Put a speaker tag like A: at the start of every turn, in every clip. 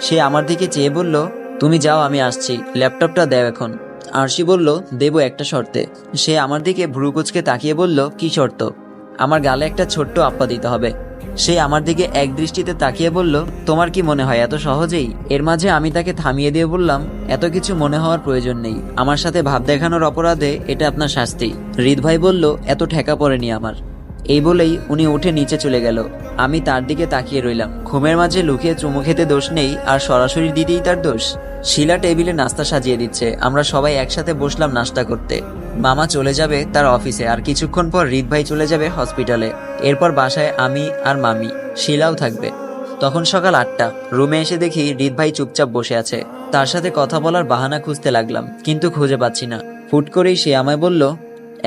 A: সে আমার দিকে চেয়ে বলল, তুমি যাও, আমি আসছি। ল্যাপটপটা দেও এখন। আরশি বলল, দেব একটা শর্তে। সে আমার দিকে ভ্রুকুচকে তাকিয়ে বলল, কি শর্ত? আমার গালে একটা ছোট্ট আপ্পা দিতে হবে। সে আমার দিকে এক দৃষ্টিতে তাকিয়ে বলল, তোমার কি মনে হয় এত সহজেই? এর মাঝে আমি তাকে থামিয়ে দিয়ে বললাম, এত কিছু মনে হওয়ার প্রয়োজন নেই। আমার সাথে ভাব দেখানোর অপরাধে এটা আপনার শাস্তি। হৃদ ভাই বলল, এত ঠেকা পড়েনি আমার। এই বলেই উনি উঠে নিচে চলে গেল। আমি তার দিকে তাকিয়ে রইলাম। ঘুমের মাঝে লুকিয়ে চুমু খেতে দোষ নেই, আর সরাসরি দিতেই তার দোষ। শিলা টেবিলে নাস্তা সাজিয়ে দিচ্ছে। আমরা সবাই একসাথে বসলাম নাস্তা করতে। মামা চলে যাবে তার অফিসে, আর কিছুক্ষণ পর রিদ ভাই চলে যাবে হসপিটালে। এরপর বাসায় আমি আর মামি, শিলাও থাকবে। তখন সকাল আটটা। রুমে এসে দেখি রিদ ভাই চুপচাপ বসে আছে। তার সাথে কথা বলার বাহানা খুঁজতে লাগলাম, কিন্তু খুঁজে পাচ্ছি না। ফুট করেই সে আমায় বলল,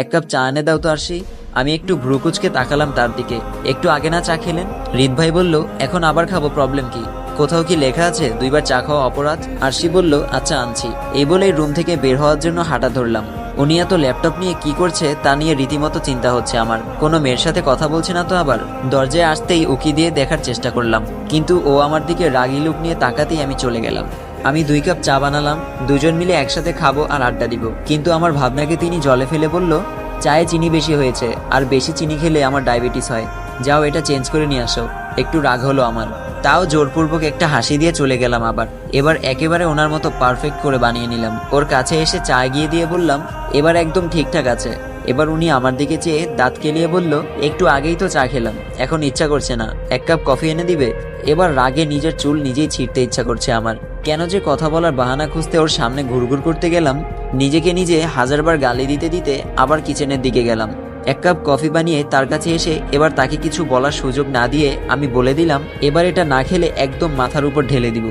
A: এক কাপ চা এনে দাও তো আরশি। আমি একটু ভ্রুকুচকে তাকালাম তার দিকে। একটু আগে না চা খেলেন? রিদ ভাই বলল, এখন আবার খাব প্রবলেম কি? কোথাও কি লেখা আছে, দুইবার চা খাওয়া অপরাধ? আরশি বলল আচ্ছা আনছি। এই বলেই রুম থেকে বের হওয়ার জন্য হাঁটা ধরলাম। উনি এত ল্যাপটপ নিয়ে কি করছে, তা নিয়ে রীতিমতো চিন্তা হচ্ছে আমার। কোনো মেয়ের সাথে কথা বলছে না তো আবার? দরজায় আসতেই উকি দিয়ে দেখার চেষ্টা করলাম। কিন্তু ও আমার দিকে রাগি লুক নিয়ে তাকাতেই আমি চলে গেলাম। আমি দুই কাপ চা বানালাম, দুজন মিলে একসাথে খাব আর আড্ডা দিব। কিন্তু আমার ভাবনাকে তিনি জলে ফেলে বলল চায়ে চিনি বেশি হয়েছে, আর বেশি চিনি খেলে আমার ডায়াবেটিস হয়। যাও এটা চেঞ্জ করে নিয়ে আসো। একটু রাগ হলো আমার। তাও জোরপূর্বক একটা হাসি দিয়ে চলে গেলাম আবার। এবার একেবারে ওনার মতো পারফেক্ট করে বানিয়ে নিলাম। ওর কাছে এসে চা গিয়ে দিয়ে বললাম, এবার একদম ঠিকঠাক আছে। এবার উনি আমার দিকে চেয়ে দাঁত কেলিয়ে বলল, একটু আগেই তো চা খেলাম, এখন ইচ্ছা করছে না। এক কাপ কফি এনে দিবে? এবার রাগে নিজের চুল নিজেই ছিঁড়তে ইচ্ছা করছে আমার। কেন যে কথা বলার বাহানা খুঁজতে ওর সামনে ঘুরঘুর করতে গেলাম, নিজেকে নিজে হাজারবার গালি দিতে দিতে আবার কিচেনের দিকে গেলাম। এক কাপ কফি বানিয়ে তার কাছে এসে এবার তাকে কিছু বলার সুযোগ না দিয়ে আমি বলে দিলাম, এবার এটা না খেলে একদম মাথার উপর ঢেলে দিব।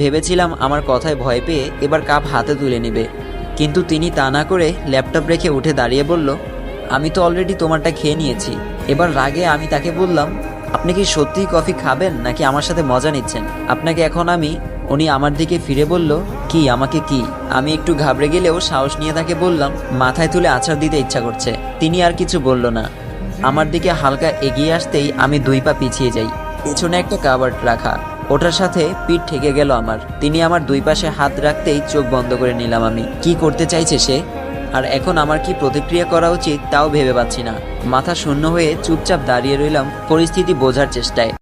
A: ভেবেছিলাম আমার কথায় ভয় পেয়ে এবার কাপ হাতে তুলে নেবে। কিন্তু তিনি তা না করে ল্যাপটপ রেখে উঠে দাঁড়িয়ে বলল, আমি তো অলরেডি তোমারটা খেয়ে নিয়েছি। এবার রাগে আমি তাকে বললাম, আপনি কি সত্যিই কফি খাবেন নাকি আমার সাথে মজা নিচ্ছেন? আপনাকে এখন আমি, উনি আমার দিকে ফিরে বলল, কি, আমাকে কি? আমি একটু ঘাবড়ে গেলেও সাহস নিয়ে তাকে বললাম, মাথায় তুলে আছাড় দিতে ইচ্ছা করছে। তিনি আর কিছু বলল না। আমার দিকে হালকা এগিয়ে আসতেই আমি দুই পা পিছিয়ে যাই। পেছনে একটা কাবার্ড রাখা। ওটার সাথে পিঠ ঠেকে গেল আমার। তিনি আমার দুই পাশে হাত রাখতেই চোখ বন্ধ করে নিলাম আমি। কি করতে চাইছে সে? আর এখন আমার কি প্রতিক্রিয়া করা উচিত তাও ভেবে পাচ্ছি না। মাথা শূন্য হয়ে চুপচাপ দাঁড়িয়ে রইলাম পরিস্থিতি বোঝার চেষ্টায়।